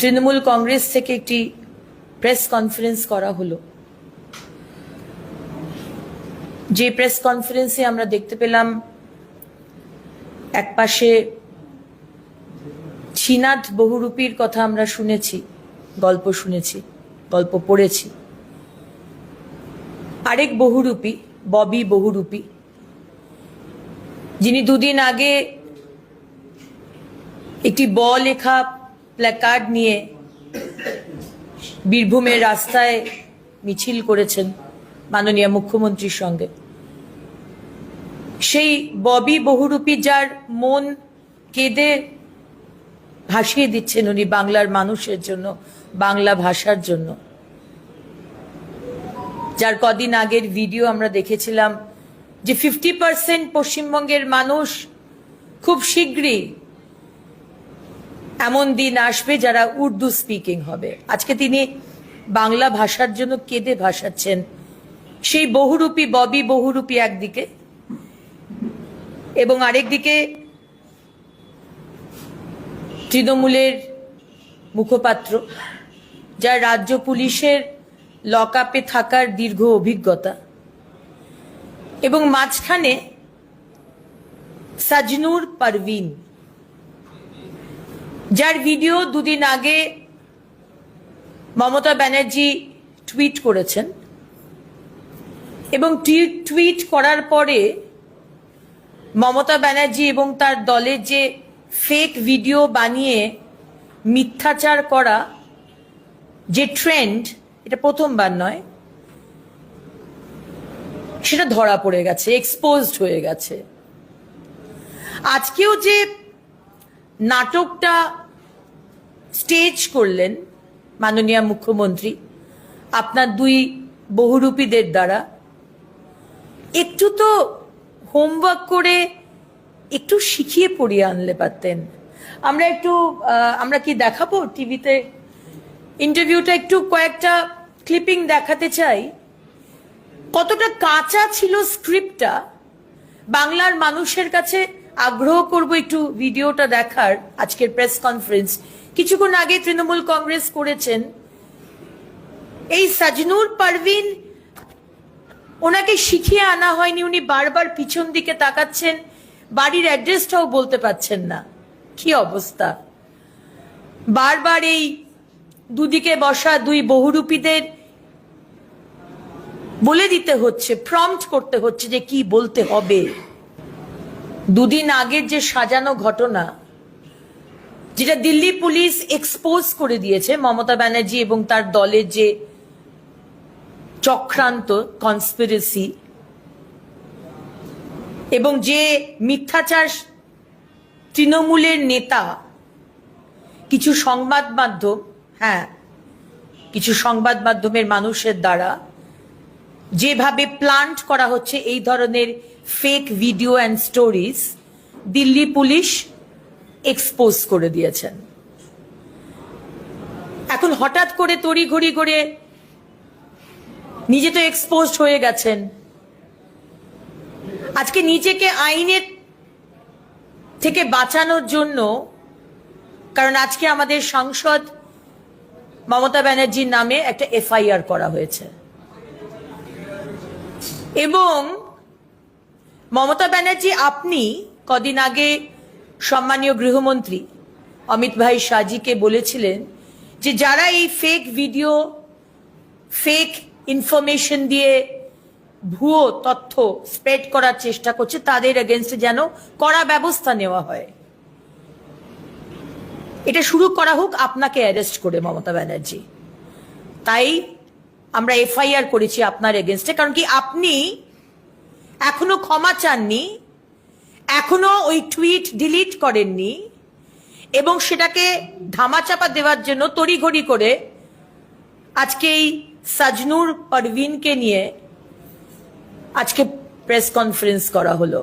তৃণমূল কংগ্রেস থেকে একটি press conference করা হলো। যে প্রেস কনফারেন্সে আমরা দেখতে পেলাম, একপাশে ছিনাদ বহুরূপীর কথা আমরা শুনেছি, গল্প শুনেছি, গল্প পড়েছি। আরেক বহুরূপী, ববি বহুরূপী, যিনি দুদিন আগে একটি ব লেখা প্ল্যাকার্ড নিয়ে বীরভূমের রাস্তায় মিছিল করেছেন মাননীয় মুখ্যমন্ত্রীর সঙ্গে। সেই ববি বহুরূপী যার মন কেঁদে ভাসিয়ে দিচ্ছেন উনি বাংলার মানুষের জন্য, বাংলা ভাষার জন্য। যার কদিন আগের ভিডিও আমরা দেখেছিলাম যে ফিফটি পার্সেন্ট পশ্চিমবঙ্গের মানুষ খুব শীঘ্রই এমন দিন আসবে যারা উর্দু স্পিকিং হবে। আজকে তিনি বাংলা ভাষার জন্য কেঁদে ভাসাচ্ছেন। সেই বহুরূপী ববি বহুরূপী একদিকে এবং আরেকদিকে তৃণমূলের মুখপাত্র, যার রাজ্য পুলিশের লকআপে থাকার দীর্ঘ অভিজ্ঞতা। এবং মাঝখানে সাজনুর পারভিন। যার ভিডিও দুদিন আগে মমতা ব্যানার্জি টুইট করেছেন এবং টুইট করার পরে মমতা ব্যানার্জি এবং তার দলের যে ফেক ভিডিও বানিয়ে মিথ্যাচার করা যে ট্রেন্ড এটা প্রথমবার নয়, সেটা ধরা পড়ে গেছে এক্সপোজড হয়ে গেছে। আজকেও যে নাটকটা স্টেজ করলেন মাননীয় মুখ্যমন্ত্রী, আপনার দুই বহুরূপীদের দ্বারা। একটু তো হোমওয়ার্ক করে একটু শিখিয়ে পড়িয়ে আনলে পারতেন। আমরা একটু আমরা কি দেখাবো টিভিতে? ইন্টারভিউটা একটু কয়েকটা ক্লিপিং দেখাতে চাই। কতটা কাঁচা ছিল স্ক্রিপ্টটা বাংলার মানুষের কাছে আগ্রহ করব একটু ভিডিওটা দেখার আজকের প্রেস কনফারেন্স কিছুক্ষণ আগে তৃণমূল কংগ্রেস করেছেন। এই সাজনুর পারভিন, ওনাকে শিখিয়ে আনা হয়নি, উনি বারবার পিছন দিকে তাকাচ্ছেন। বাড়ির অ্যাড্রেসটাও বলতে পারছেন না। কি অবস্থা? বারবার এই দুদিকে বসা দুই বহুরূপীদের বলে দিতে হচ্ছে প্রম্পট করতে হচ্ছে যে কি বলতে হবে। দুদিন আগের যে সাজানো ঘটনা, যেটা দিল্লি পুলিশ এক্সপোজ করে দিয়েছে, মমতা ব্যানার্জি এবং তার দলের যে চক্রান্ত কনস্পিরেসি এবং যে মিথ্যাচার তৃণমূলের নেতা, কিছু সংবাদ মাধ্যম হ্যাঁ কিছু সংবাদ মাধ্যমের মানুষের দ্বারা যেভাবে প্লান্ট করা হচ্ছে এই ধরনের fake video and stories Delhi police expose করে দিয়েছেন। এখন হঠাৎ করে তড়িঘড়ি করে নিজে তো এক্সপোজ হয়ে গেছেন। আজকে নিজেকে আইনের থেকে বাঁচানোর জন্য, কারণ আজকে আমাদের সংসদ মমতা ব্যানার্জির নামে একটা এফআইআর করা হয়েছে। এবং মমতা ব্যানার্জি, আপনি কদিন আগে সম্মানীয় গৃহমন্ত্রী অমিত ভাই সাজিকে বলেছিলেন যে যারা এই ফেক ভিডিও ফেক ইনফরমেশন দিয়ে ভুয়ো তথ্য স্প্রেড করার চেষ্টা করছে, তাদের এগেনস্টে যেন কড়া ব্যবস্থা নেওয়া হয়। এটা শুরু করা হোক, আপনাকে অ্যারেস্ট করে মমতা ব্যানার্জি। তাই আমরা এফআইআর করেছি আপনার এগেনস্টে কারণ কি আপনি এখনও ক্ষমা চাননি, এখনও ওই টুইট ডিলিট করেননি, এবং সেটাকে ধামাচাপা দেওয়ার জন্য তড়িঘড়ি করে আজকে এই সাজনুর পারভিনকে নিয়ে আজকে প্রেস কনফারেন্স করা হলো।